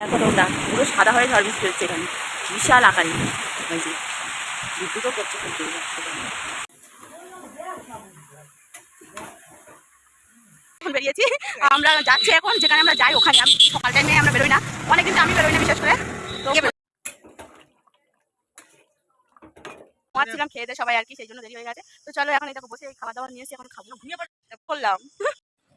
পুরো সাদা হয়ে ঝড় বৃষ্টি হচ্ছে এখানে। বিশাল আকারে। বিদ্যুৎও করছে বেরিয়েছি। আমরা যাচ্ছি এখন, যেখানে আমরা যাই ওখানে। আমি সকাল টাইমে আমরা বেরোই না। অনেকদিন তো আমি বেরোই না বিশেষ করে। তো মারছিলাম খেয়ে সবাই আর কি, সেই জন্য দেরি হয়ে গেছে। তো চলো এখন এটা বসে খাওয়া দাওয়া নিয়ে এসে এখন খাব ঘুমিয়ে পড়ে করলাম।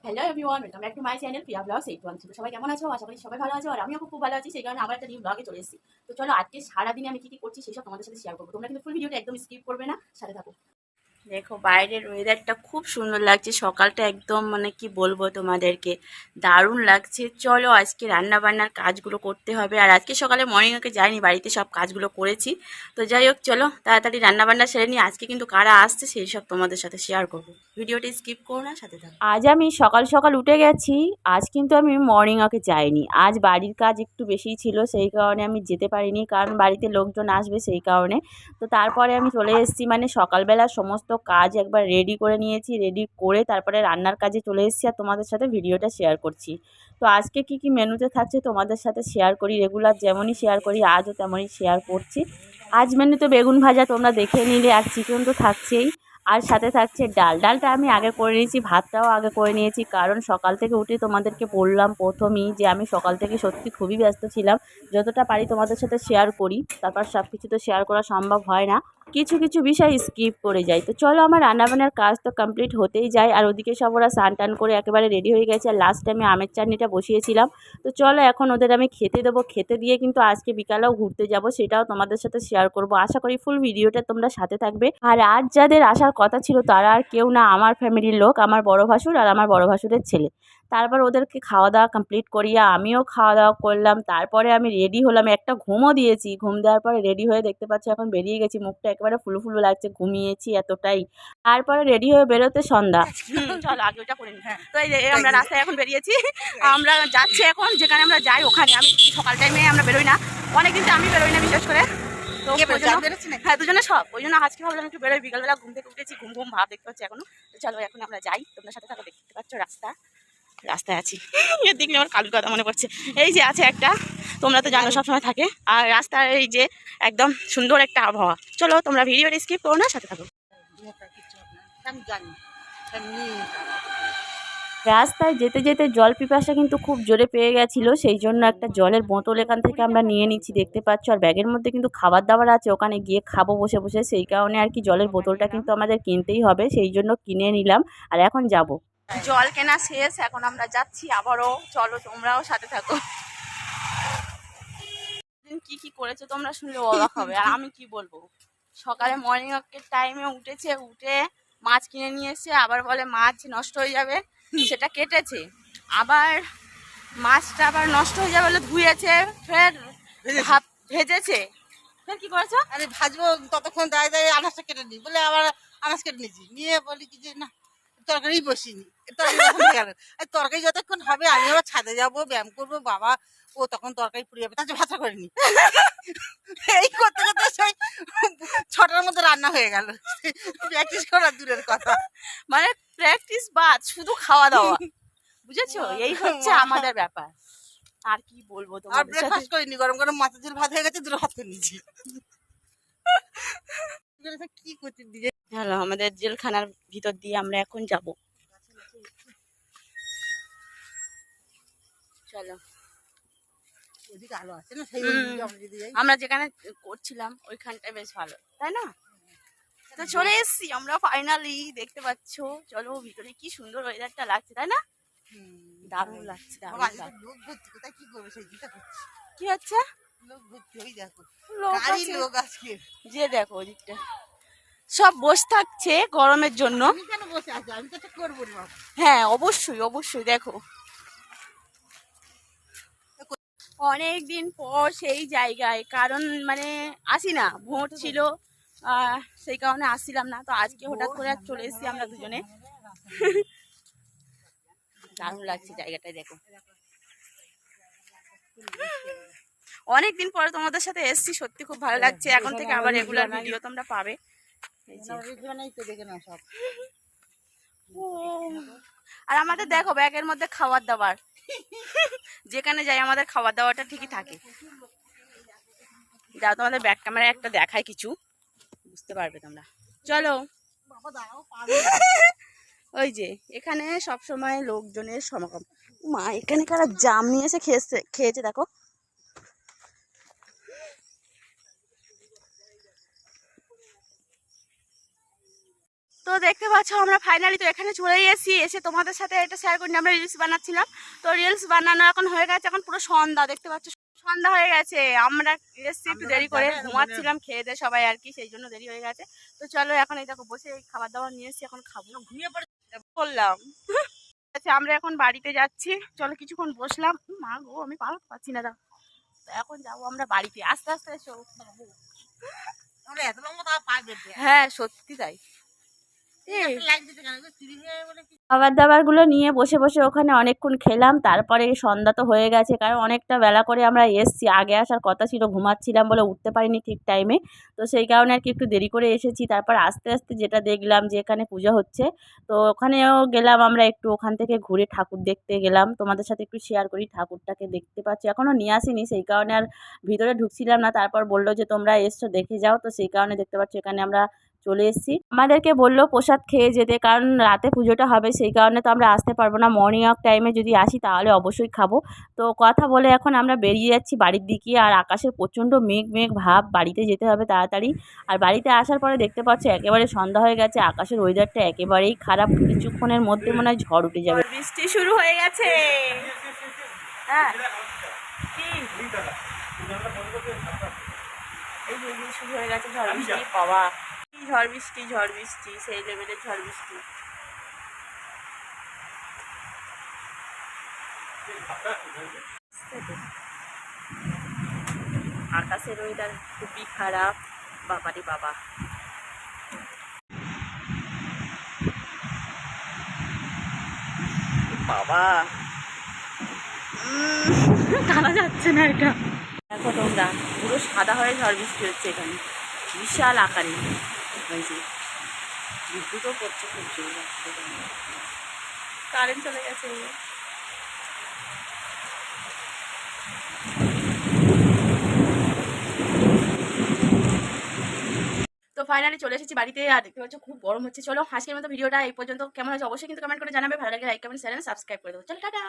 Hello everyone welcome back to my channel Priya vlogs eight one সবাই কেমন আছো? আশা করি সবাই ভালো আছো, আর আমিও খুব ভালো আছি। সেই কারণে আবার একটা নিউ ব্লগে চলে এসেছি। তো চলো, আজকে সারাদিনে আমি কি কি করছি, সেসব তোমাদের সাথে শেয়ার করব। তোমরা কিন্তু ফুল ভিডিওটা একদম স্কিপ করবে না। সাথে থাকো। দেখো বাইরের ওয়েদারটা খুব সুন্দর লাগছে। সকালটা একদম মানে কি বলব তোমাদেরকে? দারুণ লাগছে। চলো আজকে রান্না বান্নার কাজগুলো করতে হবে। আর আজকে সকালে মর্নিং মর্নিংকে যাইনি, বাড়িতে সব কাজগুলো করেছি। তো যাই হোক, চলো তাড়াতাড়ি রান্না বান্না সেরে নিই। আজকে কিন্তু কারা আসছে সেই সব তোমাদের সাথে শেয়ার করব। ভিডিওটি স্কিপ করো না, সাথে থাকো। আজ আমি সকাল সকাল উঠে গেছি। আজ কিন্তু আমি মর্নিং ওয়াকে যাইনি। আজ বাড়ির কাজ একটু বেশিই ছিল, সেই কারণে আমি যেতে পারিনি। কারণ বাড়িতে লোকজন আসবে সেই কারণে। তো তারপরে আমি চলে এসেছি। মানে সকালবেলা সমস্ত কাজ একবার রেডি করে নিয়েছি রেডি করে তারপরে রান্নার কাজে চলে এসেছি আর তোমাদের সাথে ভিডিওটা শেয়ার করছি। তো আজকে কি কি মেনুতে থাকছে তোমাদের সাথে শেয়ার করি রেগুলার যেমনই শেয়ার করি, আজও তেমনই শেয়ার করছি। আজ মেনুতে বেগুন ভাজা তোমরা দেখে নিলে আর চিকেন তো থাকছেই। আর সাথে থাকছে ডাল, ডালটা আমি আগে করে নিয়েছি, ভাতটাও আগে করে নিয়েছি, কারণ সকাল থেকে উঠে তোমাদেরকে বললাম প্রথমেই যে আমি সকাল থেকে সত্যি খুবই ব্যস্ত ছিলাম। যতটা পারি তোমাদের সাথে শেয়ার করি, তারপর সব কিছু তো শেয়ার করা সম্ভব হয় না। কিছু কিছু বিষয় স্কিপ করে যাই। তো চলো আমার রান্নাবান্নার কাজ তো কমপ্লিট হতেই যায়। আর ওদিকে সব ওরা স্নান টান করে একেবারে রেডি হয়ে গেছে। আর লাস্টে আমি আমের চাটনিটা বসিয়েছিলাম। তো চলো এখন ওদের আমি খেতে দেবো। খেতে দিয়ে কিন্তু আজকে বিকালেও ঘুরতে যাব, সেটাও তোমাদের সাথে শেয়ার করব। আশা করি ফুল ভিডিওটা তোমরা সাথে থাকবে। আর আজ যাদের আসার কথা ছিল, তারা আর কেউ না, আমার ফ্যামিলির লোক, আমার বড় ভাসুর আর আমার বড় ভাসুরের ছেলে। তারপর ওদেরকে খাওয়া দাওয়া কমপ্লিট করিয়ে আমিও খাওয়া দাওয়া করলাম। তারপরে আমি রেডি হলাম একটা ঘুমও দিয়েছি। ঘুম দেওয়ার পরে রেডি হয়ে দেখতে পাচ্ছি এখন বেরিয়ে গেছি মুখটা একেবারে ফুলো ফুলো লাগছে ঘুমিয়েছি এতটাই। তারপরে রেডি হয়ে বেরোতে সন্ধ্যা। চলো আগে ওটা করে নিই তো এই আমরা রাস্তায় এখন বেরিয়েছি। আমরা যাচ্ছি এখন যেখানে আমরা যাই ওখানে। আমি সকাল টাইমে আমরা বেরোই না। অনেকদিন তো আমি বেরোই না বিশেষ করে। তো? হ্যাঁ দুজনে সব। ওই জন্য আজকে ভাবলাম একটু বেরোই। বিকালবেলা ঘুম থেকে উঠেছি ঘুম ঘুম ভাব দেখতে পাচ্ছি এখনও। চলো এখন আমরা যাই। তোমার সাথে থাকো দেখতে পাচ্ছ রাস্তা। রাস্তায় আছি। এর দিকে আমার কালুর কথা মনে পড়ছে। এই যে আছে একটা, তোমরা তো জানো সবসময় থাকে। আর রাস্তার এই যে একদম সুন্দর একটা আবহাওয়া। চলো তোমরা ভিডিওটা স্কিপ করো না, সাথে থাকো। রাস্তায় যেতে যেতে জল পিপাসা কিন্তু খুব জোরে পেয়ে গেছিল, সেই জন্য একটা জলের বোতল এখান থেকে আমরা নিয়ে নিচ্ছি, দেখতে পাচ্ছ। আর ব্যাগের মধ্যে কিন্তু খাবার দাবার আছে, ওখানে গিয়ে খাব বসে বসে, সেই কারণে আর কি জলের বোতলটা কিন্তু আমাদের কিনতেই হবে, সেই জন্য কিনে নিলাম। আর এখন যাব। জল কেনা শেষ এখন আমরা যাচ্ছি আবারও। চলো তোমরাও সাথে থাকো। দিন কি কি করেছ তোমরা শুনলে অবাক হবে। আর আমি কি বলব? সকালে মর্নিং ওয়াকের টাইমে উঠেছে উঠে মাছ কিনে নিয়ে এসে আবার বলে মাছ নষ্ট হয়ে যাবে সেটা কেটেছে। আবার মাছটা আবার নষ্ট হয়ে যাবে বলে ধুয়েছে ফের ভেজেছে। ভেজেছে। ফের কি করেছ? আরে ভাজবো ততক্ষণ দাঁড়িয়ে দাঁড়িয়ে আনাজটা কেটে নিই। বলে আবার আনাজ কেটে নিয়েছি। নিয়ে বলি কি যে না তরকারি বসিনি তরকারি যতক্ষণ হবে আমি আবার ছাদে যাব ব্যায়াম করব বাবা ও তখন তরকারি পুড়ে যাবে তার ভাষা করিনি। এই করতে করতে সেই ছটার মধ্যে রান্না হয়ে গেল। প্র্যাকটিস করা দূরের কথা। মানে প্র্যাকটিস বাদ শুধু খাওয়া দাওয়া। বুঝেছ? এই হচ্ছে আমাদের ব্যাপার। আর কি বলব আর ব্রেকফাস্ট করিনি গরম গরম মাথা ঝোল ভাত হয়ে গেছে দুটো ভাত করে নিয়েছি। কি করতে দিয়ে হ্যালো আমাদের জেলখানার ভিতর দিয়ে আমরা এখন যাব। চলো। আমরা যেখানে করছিলাম ওইখানটা বেশ ভালো তাই না? তো চলে এসছি আমরা ফাইনালি দেখতে পাচ্ছ। চলো ভিতরে কি সুন্দর ওয়েদারটা লাগছে তাই না। দারুণ লাগছে দারুণ লাগছে। কি হচ্ছে? যে দেখো ওদিকটা। সব বসে থাকছে গরমের জন্য। হ্যাঁ অবশ্যই অবশ্যই দেখো। অনেক দিন পর সেই জায়গায় কারণ মানে আসি না ভোট ছিল সেই কারণে আসছিলাম না তো আজকে হঠাৎ করে আর চলে এসেছি আমরা দুজনে। দারুণ লাগছে জায়গাটায় দেখো। অনেক দিন পরে তোমাদের সাথে এসেছি সত্যি খুব ভালো লাগছে। এখন থেকে আবার রেগুলার ভিডিও তোমরা পাবে। আর আমাদের দেখো ব্যাগের মধ্যে খাবার দাবার। যেখানে যাই আমাদের খাবার দাবারটা ঠিকই থাকে। যাও তোমাদের ব্যাগ ক্যামেরা একটা দেখায় কিছু। বুঝতে পারবে তোমরা। চলো। ওই যে এখানে সব সময় লোকজনের সমাগম। মা এখানে কারা জাম নিয়ে এসে খেয়েছে খেয়েছে দেখো। তো দেখতে পাচ্ছ আমরা ফাইনালি তো এখানে চলে এসেছি। এসে তোমাদের সাথে এটা শেয়ার করি আমরা রিলস বানাচ্ছিলাম। তো রিলস বানানো এখন হয়ে গেছে এখন পুরো সন্ধ্যা। দেখতে পাচ্ছ সন্ধ্যা হয়ে গেছে। আমরা এসেছি একটু দেরি করে ঘুমাচ্ছিলাম খেয়ে দিয়ে সবাই আর কি সেই জন্য দেরি হয়ে গেছে। তো চলো এখন এই দেখো বসে খাবার দাবার নিয়ে এসেছি। এখন খাব ঘুমিয়ে পড়ে করলাম আচ্ছা আমরা এখন বাড়িতে যাচ্ছি। চলো কিছুক্ষণ বসলাম। মা গো আমি পালাতে পারছি না দাও তো এখন যাব আমরা বাড়িতে। আস্তে আস্তে এসো। হ্যাঁ সত্যি তাই। খাবার দাবারগুলো নিয়ে বসে বসে ওখানে অনেকক্ষণ খেলাম তারপরে সন্ধ্যা তো হয়ে গেছে কারণ অনেকটা বেলা করে আমরা এসছি আগে আসার কথা ছিল ঘুমাচ্ছিলাম বলে উঠতে পারিনি ঠিক টাইমে তো সেই কারণে আর কি একটু দেরি করে এসেছি তারপর আস্তে আস্তে যেটা দেখলাম যে এখানে পুজো হচ্ছে তো ওখানেও গেলাম আমরা একটু ওখান থেকে ঘুরে ঠাকুর দেখতে গেলাম তোমাদের সাথে একটু শেয়ার করি ঠাকুরটাকে দেখতে পাচ্ছি এখনও নিয়ে আসিনি সেই কারণে আর ভিতরে ঢুকছিলাম না তারপর বলল যে তোমরা এসছো দেখে যাও তো সেই কারণে দেখতে পাচ্ছি এখানে আমরা চলে এসেছি। আমাদেরকে বলল প্রসাদ খেয়ে যেতে কারণ রাতে পুজোটা হবে সেই কারণে তো আমরা আসতে পারব না। মর্নিং ওয়াক টাইমে যদি আসি তাহলে অবশ্যই খাব। তো কথা বলে এখন আমরা বেরিয়ে যাচ্ছি বাড়ির দিকে আর আকাশের প্রচণ্ড মেঘ মেঘ ভাব। বাড়িতে যেতে হবে তাড়াতাড়ি। আর বাড়িতে আসার পরে দেখতে পাচ্ছ একেবারে সন্ধ্যা হয়ে গেছে। আকাশের ওয়েদারটা একেবারেই খারাপ। কিছুক্ষণের মধ্যে মনে হয় ঝড় উঠে যাবে। বৃষ্টি শুরু হয়ে গেছে। হ্যাঁ। কি বৃষ্টি শুরু হয়ে গেছে ঝড় বৃষ্টি পাওয়া। ঝড় বৃষ্টি ঝড় বৃষ্টি সেই লেভেলের ঝড় বৃষ্টি। আকাশের ওয়েদার খুবই খারাপ। বাবারে বাবা। বাবা। টানা যাচ্ছে না এটা। দেখো তোমরা পুরো সাদা হয়ে ঝড় বৃষ্টি হচ্ছে এখানে। বিশাল আকারে। কারেন্ট চলে গেছে তো ফাইনালি চলে এসেছি বাড়িতে, আর দেখতে পাচ্ছ খুব গরম হচ্ছে। চলো, আজকের মতো ভিডিওটা এই পর্যন্ত। কেমন হয়েছে অবশ্যই কিন্তু কমেন্ট করে জানাবে। ভালো লাগে লাইক কমেন্ট চ্যানেল সাবস্ক্রাইব করে দেবো। চলো, টাটা!